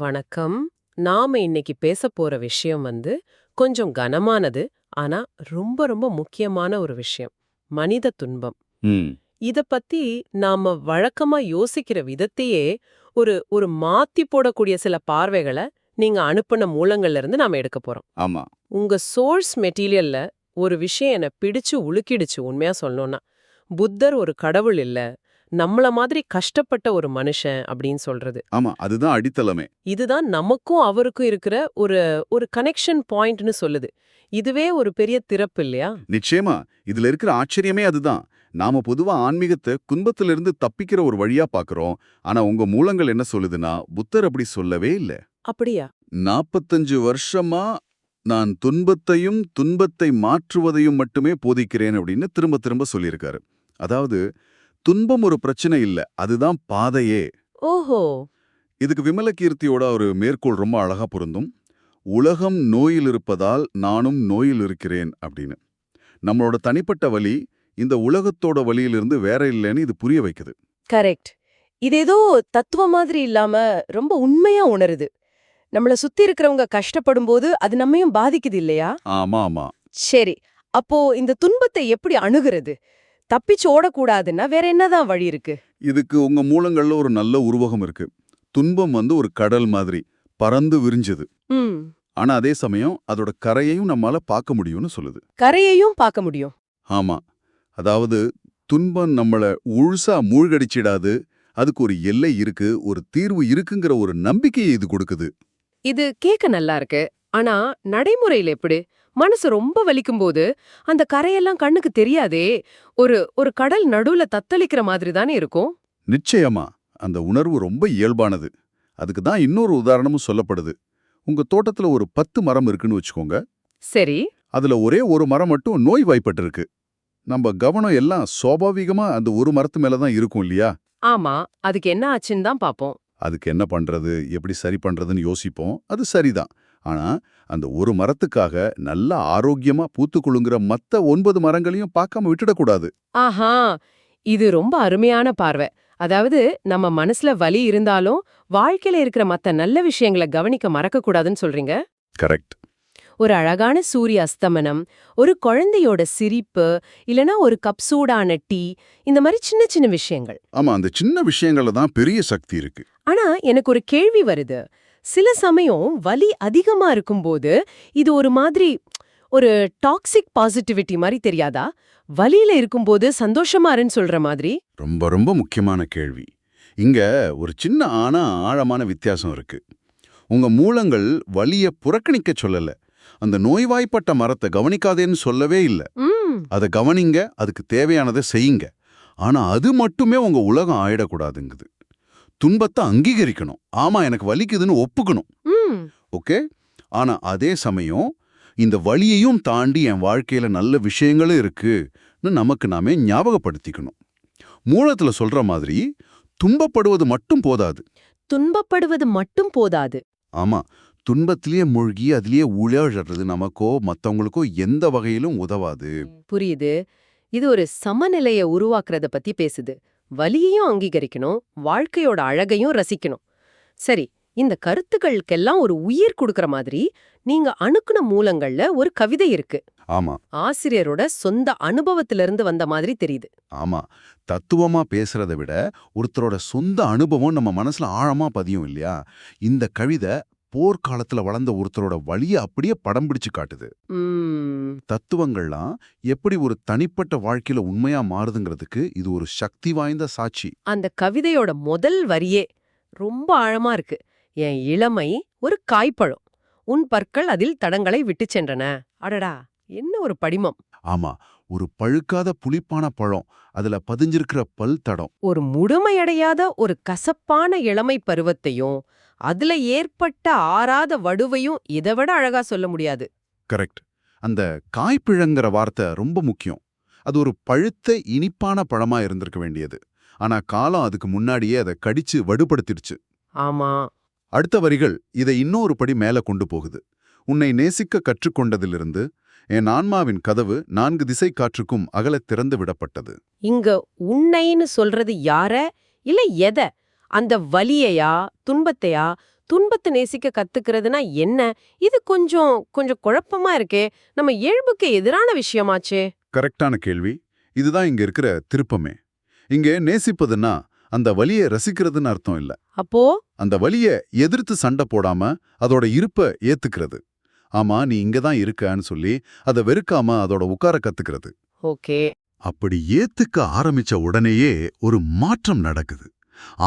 வணக்கம். நாம இன்னைக்கு பேச போற விஷயம் வந்து கொஞ்சம் கனமானது ஆனா ரொம்ப ரொம்ப முக்கியமான ஒரு விஷயம் மனித துன்பம். இத பத்தி நாம வழக்கமா யோசிக்கிற விதத்தையே ஒரு ஒரு மாத்தி போடக்கூடிய சில பார்வைகளை நீங்க அனுப்புன மூலங்கள்ல இருந்து நாம எடுக்க போறோம். ஆமா. உங்க சோர்ஸ் மெட்டீரியல்ல ஒரு விஷயம் என்ன பிடிச்சு உலுக்கிடுச்சு உண்மையா சொல்லணும்னா புத்தர் ஒரு கடவுள் இல்ல நம்மள மாதிரி கஷ்டப்பட்ட ஒரு மனுஷன் அப்படின்னு சொல்றது. ஆமா அதுதான் அடித்தளமே. இதுதான் நமக்கும் அவருக்கும் இருக்கிற ஒரு ஒரு கனெக்ஷன் பாயிண்ட்னு சொல்லுது. இதுவே ஒரு பெரிய திறப்பு இல்லையா? நிச்சயமா. இதுல இருக்கிற ஆச்சரியமே அதுதான். நாம பொதுவா ஆன்மீகத்தை துன்பத்திலிருந்து தப்பிக்கிற ஒரு வழியா பாக்குறோம். ஆனா உங்க மூலங்கள் என்ன சொல்லுதுன்னா புத்தர் அப்படி சொல்லவே இல்ல. அப்படியா? நாப்பத்தஞ்சு வருஷமா நான் துன்பத்தையும் துன்பத்தை மாற்றுவதையும் மட்டுமே போதிக்கிறேன் அப்படின்னு திரும்ப திரும்ப சொல்லியிருக்காரு. அதாவது துன்பம் ஒரு பிரச்சனை இல்ல. அதுதான் பாதையே. ஓஹோ. இதுக்கு விமலகீர்த்தியோட ஒரு மேற்கோள் ரொம்ப அழகா பொருந்தும். உலகம் நோயில் இருப்பதால் நானும் நோயில் இருக்கிறேன் அப்படின்னு. நம்மளோட தனிப்பட்ட வலி இந்த உலகத்தோட வலியிலிருந்து வேற இல்லைன்னு இது புரிய வைக்குது. கரெக்ட். இது ஏதோ தத்துவம் மாதிரி இல்லாம ரொம்ப உண்மையா உணருது. நம்மள சுத்தி இருக்கிறவங்க கஷ்டப்படும் போது அது நம்மையும் பாதிக்குது இல்லையா? ஆமா ஆமா. சரி. அப்போ இந்த துன்பத்தை எப்படி அணுகிறது? தப்பிச்சு ஓடக்கூடாதுன்னா வேற என்னதான் வழி இருக்கு? இதுக்கு உங்க மூலங்கள்ல ஒரு நல்ல உருவகம் இருக்கு. துன்பம் வந்து ஒரு கடல் மாதிரி பறந்து விரிஞ்சது. ஆனா அதே சமயம் அதோட கரையையும் நம்மால பார்க்க முடியும்னு சொல்லுது. கரையையும் பார்க்க முடியும். ஆமா. அதாவது துன்பம் நம்மள உழுசா மூழ்கடிச்சிடாது. அதுக்கு ஒரு எல்லை இருக்கு ஒரு தீர்வு இருக்குங்கிற ஒரு நம்பிக்கையை இது கொடுக்குது. இது கேட்க நல்லா இருக்கு. ஆனா நடைமுறையில எப்படி? மனசு ரொம்ப வலிக்கும் போது அந்த கரையெல்லாம் கண்ணுக்கு தெரியாதே ஒரு ஒரு கடல் நடுவுல தத்தளிக்கிற மாதிரி தானே இருக்கும்? நிச்சயமா. அந்த உணர்வு ரொம்ப இயல்பானது. அதுக்கு தான் இன்னொரு உதாரணமும் சொல்லப்படுது. உங்க தோட்டத்துல ஒரு பத்து மரம் இருக்குன்னு வச்சுக்கோங்க. சரி. அதுல ஒரே ஒரு மரம் மட்டும் நோய் வாய்ப்பட்டிருக்கு நம்ம கவனம் எல்லாம் சுவாபாவிகமா அந்த ஒரு மரத்து மேல தான் இருக்கும் இல்லையா? ஆமா. அதுக்கு என்ன ஆச்சுன்னு தான் பாப்போம். அதுக்கு என்ன பண்றது எப்படி சரி பண்றதுன்னு யோசிப்போம். அது சரிதான். ஆனா அந்த ஒரு மரத்துக்காக நல்ல ஆரோக்கியமா பூத்து குலுங்குற மத்த ஒன்பது மரங்களையும் பார்க்காம விட்டுடக்கூடாது. ஆஹா! இது ரொம்ப அருமையான பார்வை. அதாவது நம்ம மனசுல வலி இருந்தாலும் வாழ்க்கையில இருக்கிற மத்த நல்ல விஷயங்களை கவனிக்க மறக்க கூடாதுன்னு சொல்றீங்க? கரெக்ட். ஒரு அழகான சூரிய அஸ்தமனம் ஒரு குழந்தையோட சிரிப்பு இல்லனா ஒரு கப் சூடான டீ இந்த மாதிரி சின்ன சின்ன விஷயங்கள். ஆமா அந்த சின்ன விஷயங்கள்ல தான் பெரிய சக்தி இருக்கு. ஆனா எனக்கு ஒரு கேள்வி வருது. சில சமயம் வலி அதிகமா இருக்கும்போது இது ஒரு மாதிரி ஒரு டாக்ஸிக் பாசிட்டிவிட்டி மாதிரி தெரியாதா? வலியில இருக்கும்போது சந்தோஷமா இருன்னு சொல்ற மாதிரி? ரொம்ப ரொம்ப முக்கியமான கேள்வி. இங்க ஒரு சின்ன ஆனா ஆழமான வித்தியாசம் இருக்கு. உங்க மூலங்கள் வலிய புறக்கணிக்க சொல்லல. அந்த நோய்வாய்ப்பட்ட மரத்தை கவனிக்காதேன்னு சொல்லவே இல்ல. அதை கவனிங்க அதுக்கு தேவையானதை செய்யுங்க. ஆனா அது மட்டுமே உங்க உலகம் ஆயிடக்கூடாதுங்குது. துன்பத்தை அங்கீகரிக்கணும். ஆமா எனக்கு வலிக்குதுன்னு ஒப்புக்கணும். ஓகே? ஆனா அதே சமயம் இந்த வலியையும் தாண்டி என் வாழ்க்கையில நல்ல விஷயங்களும் இருக்குன்னு நமக்கு நாமே ஞாபகப்படுத்திக்கணும். மூலத்துல சொல்ற மாதிரி துன்பப்படுவது மட்டும் போதாது. துன்பப்படுவது மட்டும் போதாது. ஆமா. துன்பத்திலேயே மூழ்கி அதிலேயே உழறது நமக்கோ மத்தவங்களுக்கோ எந்த வகையிலும் உதவாது. புரியுது. இது ஒரு சமநிலைய உருவாக்குறத பத்தி பேசுது. வலியையும் அங்கீகரிக்கணும் வாழ்க்கையோட அழகையும் ரசிக்கணும். சரி இந்த கருத்துக்களுக்கெல்லாம் ஒரு உயிர் கொடுக்கற மாதிரி நீங்க அணுக்குன மூலங்கள்ல ஒரு கவிதை இருக்கு. ஆமா. ஆசிரியரோட சொந்த அனுபவத்திலிருந்து வந்த மாதிரி தெரியுது. ஆமா. தத்துவமா பேசுறதை விட ஒருத்தரோட சொந்த அனுபவம் நம்ம மனசுல ஆழமா பதியும் இல்லையா? இந்த கவிதை போர்க்காலத்துல வளர்ந்த ஒருத்தரோட வழிய அப்படியே படம் பிடிச்சு காட்டுது. தத்துவங்கள்லாம் எப்படி ஒரு தனிப்பட்ட வாழ்க்கையில உண்மையா மாறுதுங்கிறதுக்கு இது ஒரு சக்தி வாய்ந்த சாட்சி. அந்த கவிதையோட முதல் வரியே ரொம்ப ஆழமா இருக்கு. என் இளமை ஒரு காய்ப்பழம். உன் பற்கள் அதில் தடங்களை விட்டுச் சென்றன. அடடா என்ன ஒரு படிமம். ஆமா ஒரு பழுக்காத புளிப்பான பழம். அதுல பதிஞ்சிருக்கிற பல் தடம். ஒரு முழுமையடையாத ஒரு கசப்பான இளமை பருவத்தையும் அதுல ஏற்பட்ட ஆறாத வடுவையும் இதை விட அழகா சொல்ல முடியாது. கரெக்ட் அந்த காய்ப்பிழங்கிற வார்த்தை ரொம்ப முக்கியம். அது ஒரு பழுத்த இனிப்பான பழமா இருந்திருக்க வேண்டியது. ஆனா காலம் அதுக்கு முன்னாடியே அதை கடிச்சு வடுபடுத்திடுச்சு. ஆமா. அடுத்த வரிகள் இதை இன்னொரு படி மேல கொண்டு போகுது. உன்னை நேசிக்க கற்றுக்கொண்டதிலிருந்து என் ஆன்மாவின் கதவு நான்கு திசை காற்றுக்கும் அகலத் திறந்து விடப்பட்டது. இங்க உன்னைன்னு சொல்றது யார? இல்ல எத? அந்த வலியையா துன்பத்தையா துன்பத்தை நேசிக்க கத்துக்கிறதுனா என்ன? இது கொஞ்சம் கொஞ்சம் குழப்பமா இருக்கே. நம்ம இயல்புக்கு எதிரான விஷயமாச்சே. கரெக்டான கேள்வி. இதுதான் இங்க இருக்கிற திருப்பமே. இங்க நேசிப்பதுன்னா அந்த வலியை ரசிக்கிறதுன்னு அர்த்தம் இல்ல. அப்போ? அந்த வலியை எதிர்த்து சண்டை போடாம அதோட இருப்ப ஏத்துக்கிறது. ஆமா நீ இங்க தான் இருக்கன்னு சொல்லி அதை வெறுக்காம அதோட உட்கார கத்துக்கிறது. ஓகே. அப்படி ஏத்துக்க ஆரம்பிச்ச உடனேயே ஒரு மாற்றம் நடக்குது.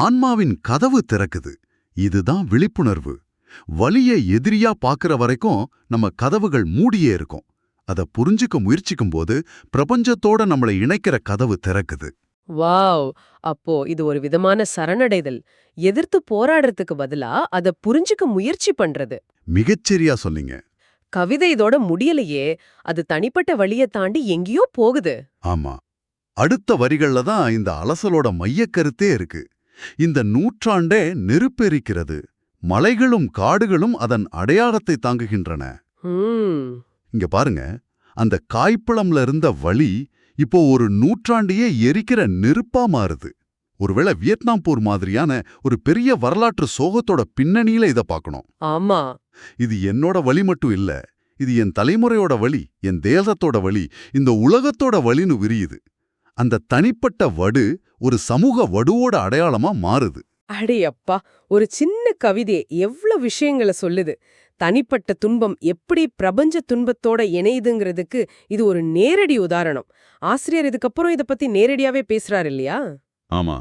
ஆன்மாவின் கதவு திறக்குது. இதுதான் விழிப்புணர்வு. வலிய எதிரியா பாக்குற வரைக்கும் நம்ம கதவுகள் மூடியே இருக்கும். அத புரிஞ்சுக்க முயற்சிக்கும் போது பிரபஞ்சத்தோட நம்மளை இணைக்கிற கதவு திறக்குது. வாவ்! அப்போ இது ஒரு விதமான சரணடைதல். எதிர்த்து போராடுறதுக்கு பதிலா அத புரிஞ்சுக்க முயற்சி பண்றது. மிகச்சரியா சொன்னீங்க. கவிதை இதோட முடியலையே. அது தனிப்பட்ட வழியை தாண்டி எங்கேயோ போகுது. ஆமா. அடுத்த வரிகள்ல தான் இந்த அலசலோட மையக்கருத்தே இருக்கு. இந்த நூற்றாண்டே நெருப்பெரிக்கிறது. மலைகளும் காடுகளும் அதன் அடையாளத்தை தாங்குகின்றன. இங்க பாருங்க. அந்த காய்ப்பழம்ல இருந்த வலி இப்போ ஒரு நூற்றாண்டையே எரிக்கிற நெருப்பா மாறுது. ஒருவேளை வியட்நாம் போர் மாதிரியான ஒரு பெரிய வரலாற்று சோகத்தோட பின்னணியில இத பார்க்கணும் ஆமா. இது என்னோட வலி மட்டும் இல்ல இது என் தலைமுறையோட வலி என் தேசத்தோட வலி இந்த உலகத்தோட வலின்னு விரியுது. அந்த தனிப்பட்ட வடு ஒரு சமூக வடுவோட அடையாளமா மாறுது. அடே அப்பா ஒரு சின்ன கவிதை எவ்வளவு விஷயங்களை சொல்லுது. தனிப்பட்ட துன்பம் எப்படி பிரபஞ்ச துன்பத்தோட இணையுதுங்கிறதுக்கு இது ஒரு நேரடி உதாரணம். ஆசிரியர் இதுக்கப்புறம் இத பத்தி நேரடியாவே பேசுறாரு இல்லையா? ஆமா.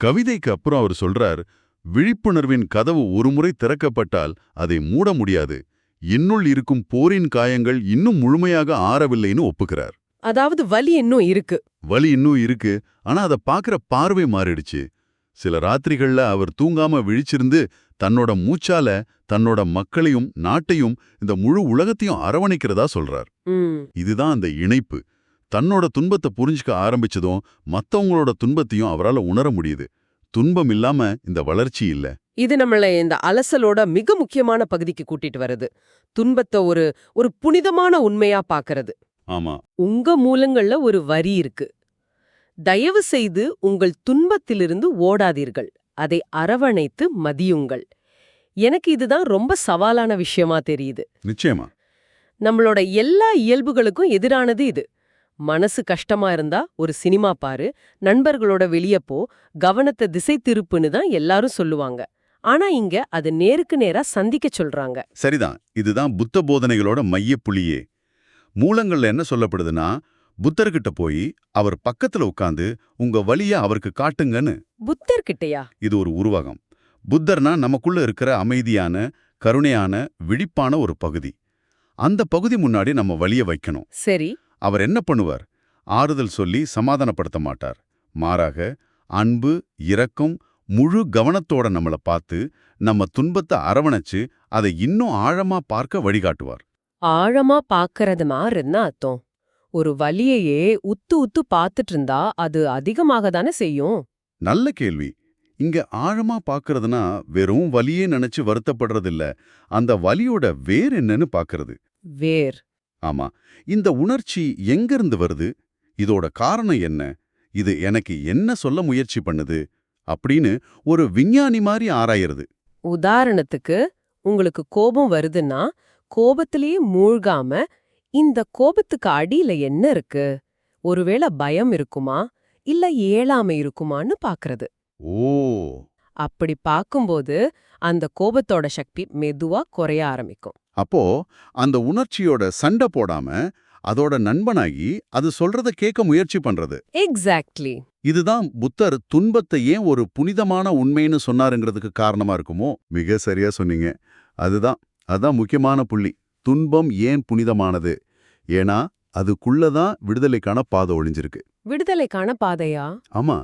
கவிதைக்கு அப்புறம் அவர் சொல்றார் விழிப்புணர்வின் கதவு ஒருமுறை திறக்கப்பட்டால் அதை மூட முடியாது. என்னுள் இருக்கும் போரின் காயங்கள் இன்னும் முழுமையாக ஆறவில்லைன்னு ஒப்புக்கிறார். அதாவது வலி இன்னும் இருக்கு. வலி இன்னும் இருக்கு. ஆனா அதை பார்க்கற பார்வை மாறிடுச்சு. சில ராத்திரிகள்ல அவர் தூங்காம விழிச்சிருந்து தன்னோட மூச்சால தன்னோட மக்களையும் நாட்டையும் இந்த முழு உலகத்தையும் அரவணைக்கிறதா சொல்றார். இதுதான் அந்த இணைப்பு. தன்னோட துன்பத்தை புரிஞ்சுக்க ஆரம்பிச்சதும் மத்தவங்களோட துன்பத்தையும் அவரால உணர முடியுது. துன்பம் இல்லாம இந்த வளர்ச்சி இல்ல. இது நம்மள இந்த அலசலோட மிக முக்கியமான பகுதிக்கு கூட்டிட்டு வருது. துன்பத்தை ஒரு ஒரு புனிதமான உண்மையா பாக்குறது ஆமா. உங்க மூலங்கள்ல ஒரு வரி இருக்கு. தயவு செய்து உங்கள் துன்பத்திலிருந்து ஓடாதீர்கள். அதை அரவணைத்து மதியுங்கள். எனக்கு இதுதான் ரொம்ப சவாலான விஷயமா தெரியுது. நிச்சயமா. நம்மளோட எல்லா இயல்புகளுக்கும் எதிரானது இது. மனசு கஷ்டமா இருந்தா ஒரு சினிமா பாரு நண்பர்களோட வெளிய போ கவனத்தை திசை திருப்புன்னு தான் எல்லாரும் சொல்லுவாங்க. ஆனா இங்க அது நேருக்கு நேரா சந்திக்க சொல்றாங்க. சரிதான். இதுதான் புத்த போதனைகளோட மையப்புள்ளியே. மூலங்கள்ல என்ன சொல்லப்படுதுன்னா புத்தர்கிட்ட போய் அவர் பக்கத்துல உட்கார்ந்து உங்க வலிய அவருக்கு காட்டுங்கன்னு. புத்தர்கிட்டயா? இது ஒரு உருவகம். புத்தர்னா நமக்குள்ள இருக்கிற அமைதியான கருணையான விழிப்பான ஒரு பகுதி. அந்த பகுதி முன்னாடி நம்ம வலிய வைக்கணும். சரி. அவர் என்ன பண்ணுவார்? ஆறுதல் சொல்லி சமாதானப்படுத்த மாட்டார். மாறாக அன்பு இரக்கம் முழு கவனத்தோட நம்மள பார்த்து நம்ம துன்பத்தை அரவணைச்சு அதை இன்னும் ஆழமா பார்க்க வழிகாட்டுவார். ஆழமா பாக்கறது மாறுன்னா அர்த்தம். ஒரு வலியையே உத்து உத்து பாத்துட்டு இருந்தா அது அதிகமாக தானே செய்யும்? நல்ல கேள்வி. இங்க ஆழமா பார்க்கறதுனா வெறும் வலியே நினைச்சு வருத்தப்படுறதில்ல. அந்த வலியோட வேர் என்னன்னு பார்க்கறது வேர். ஆமா. இந்த உணர்ச்சி எங்கிருந்து வருது? இதோட காரணம் என்ன? இது எனக்கு என்ன சொல்ல முயற்சி பண்ணுது? அப்படின்னு ஒரு விஞ்ஞானி மாதிரி ஆராயறது. உதாரணத்துக்கு உங்களுக்கு கோபம் வருதுன்னா கோபத்திலேயே மூழ்காம இந்த கோபத்துக்கு அடியில என்ன இருக்கு? ஒருவேளை பயம் இருக்குமா? இல்ல ஏழாமை இருக்குமான்னு பாக்குறது. ஓ. அப்படி பாக்கும்போது அந்த கோபத்தோட சக்தி மெதுவா குறைய ஆரம்பிக்கும். அப்போ அந்த உணர்ச்சியோட சண்டை போடாம அதோட நண்பனாகி அது சொல்றத கேட்க முயற்சி பண்றது. எக்ஸாக்ட்லி இதுதான் புத்தர் துன்பத்தை ஏன் ஒரு புனிதமான உண்மைன்னு சொன்னாருங்கிறதுக்கு காரணமா இருக்குமோ? மிக சரியா சொன்னீங்க. அதுதான். அதான் முக்கியமான புள்ளி. துன்பம் ஏன் புனிதமானது? ஏன்னா அதுக்குள்ளதான் விடுதலைக்கான பாதை ஒளிஞ்சிருக்கு. விடுதலைக்கான பாதையா? ஆமா.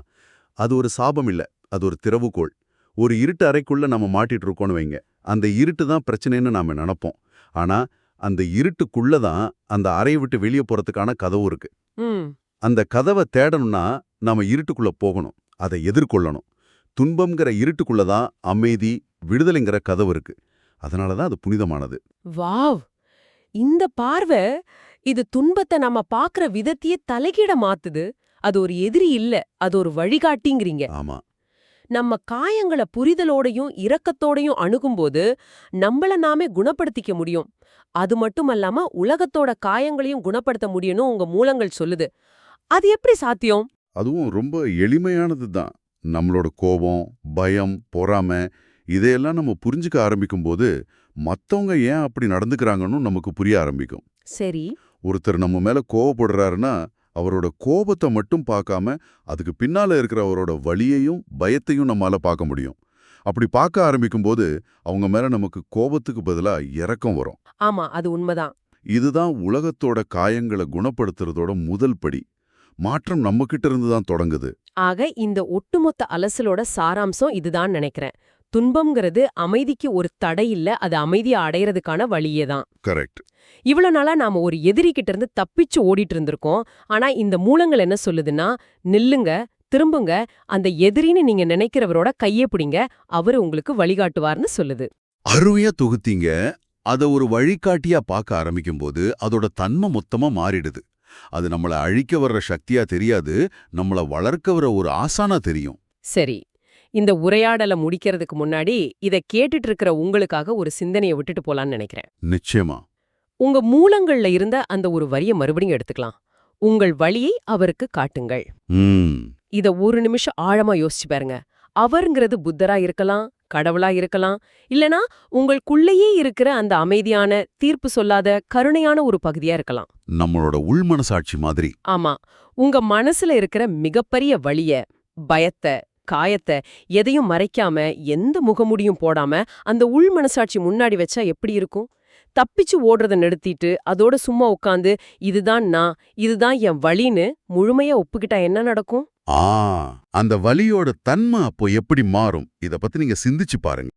அது ஒரு சாபம் இல்ல. அது ஒரு திறவுகோள். ஒரு இருட்டு அறைக்குள்ள நம்ம மாட்டிட்டு இருக்கோம்னு வைங்க. அந்த இருட்டு தான் பிரச்சனைன்னு நாம நினைப்போம். ஆனா அந்த இருட்டுக்குள்ள தான் அந்த அறையை விட்டு வெளியே போறதுக்கான கதவு இருக்கு. அந்த கதவை தேடணும்னா நாம இருட்டுக்குள்ள போகணும். அதை எதிர்கொள்ளணும். துன்பம்ங்கிற இருட்டுக்குள்ள தான் அமைதி விடுதலைங்கிற கதவு இருக்கு. அதனால தான் அது புனிதமானது. வாவ்! இந்த பார்வை இது துன்பத்தை நம்ம பாக்குற விதத்தையே தலைகீட மாத்துது. அது ஒரு எதிரி இல்ல அது ஒரு வழிகாட்டிங்கிறீங்க. ஆமா. நம்ம காயங்களை புரிதலோடையும் இரக்கத்தோடையும் அணுகும்போது நம்மள நாமே குணப்படுத்திக்க முடியும். அது மட்டுமல்லாம உலகத்தோட காயங்களையும் குணப்படுத்த முடியும்னு உங்க மூலங்கள் சொல்லுது. அது எப்படி சாத்தியம்? அதுவும் ரொம்ப எளிமையானது தான். நம்மளோட கோபம் பயம் பொறாமை இதையெல்லாம் நம்ம புரிஞ்சுக்க ஆரம்பிக்கும்போது மத்தவங்க ஏன் அப்படி நடந்துக்கிறாங்கன்னு நமக்கு புரிய ஆரம்பிக்கும். சரி. ஒருத்தர் நம்ம மேல கோவப்படுறாருன்னா அவரோட கோபத்தை மட்டும் பார்க்காம அதுக்கு பின்னால இருக்கிற அவரோட வலியையும் பயத்தையும் நம்மால பார்க்க முடியும். அப்படி பார்க்க ஆரம்பிக்கும்போது அவங்க மேல நமக்கு கோபத்துக்கு பதிலா இரக்கம் வரும். ஆமா அது உண்மைதான். இதுதான் உலகத்தோட காயங்களை குணப்படுத்துறதோட முதல் படி. மாற்றம் நம்ம கிட்ட இருந்து தான் தொடங்குது. ஆக இந்த ஒட்டுமொத்த அலசலோட சாராம்சம் இதுதான் நினைக்கிறேன். துன்பம்ங்கிறது அமைதிக்கு ஒரு தடை இல்ல அது அமைதியை அடையறதுக்கான வழியே தான். கரெக்ட். இவ்வளவு நாளா நாம ஒரு எதிரி கிட்ட இருந்து தப்பிச்சு ஓடிட்டு இருந்திருக்கோம். ஆனா இந்த மூலங்கள் என்ன சொல்லுதுன்னா நில்லுங்க திரும்புங்க அந்த எதிரின்னு நீங்க நினைக்கிறவரோட கையே பிடிங்க அவரு உங்களுக்கு வழிகாட்டுவார்னு சொல்லுது. அருமையா தொகுத்தீங்க. அத ஒரு வழிகாட்டியா பார்க்க ஆரம்பிக்கும்போது அதோட தன்மை மொத்தமா மாறிடுது. அது நம்மள அழிக்க வர்ற சக்தியா தெரியாது நம்மள வளர்க்க வர ஒரு ஆசானா தெரியும். சரி. இந்த உரையாடலை முடிக்கிறதுக்கு முன்னாடி இத கேட்டுட்டு இருக்கிற உங்களுக்காக ஒரு சிந்தனையை விட்டுட்டு போலான்னு நினைக்கிறேன். நிச்சயமா. உங்க மூலங்கள்ல இருந்த அந்த ஒரு வரிய மறுபடியும் எடுத்துக்கலாம். உங்கள் வழியை அவருக்கு காட்டுங்கள். இத ஒரு நிமிஷம் ஆழமா யோசிச்சு பாருங்க. அவர்ங்கிறது புத்தரா இருக்கலாம் கடவுளா இருக்கலாம் இல்லனா உங்களுக்குள்ளேயே இருக்கிற அந்த அமைதியான தீர்ப்பு சொல்லாத கருணையான ஒரு பகுதியா இருக்கலாம். நம்மளோட உள்மனசாட்சி மாதிரி. ஆமா. உங்க மனசுல இருக்கிற மிகப்பெரிய வலிய பயத்தை காயத்தை எதையும் மறைக்காம எந்த முகமுடியும் போடாம அந்த உள் மனசாட்சி முன்னாடி வச்சா எப்படி இருக்கும்? தப்பிச்சு ஓடுறத நிறுத்திட்டு அதோட சும்மா உட்காந்து இதுதான் நான் இதுதான் என் வழின்னு முழுமையா ஒப்புக்கிட்டா என்ன நடக்கும்? ஆ அந்த வலியோட தன்மை அப்போ எப்படி மாறும்? இத பத்தி நீங்க சிந்திச்சு பாருங்க.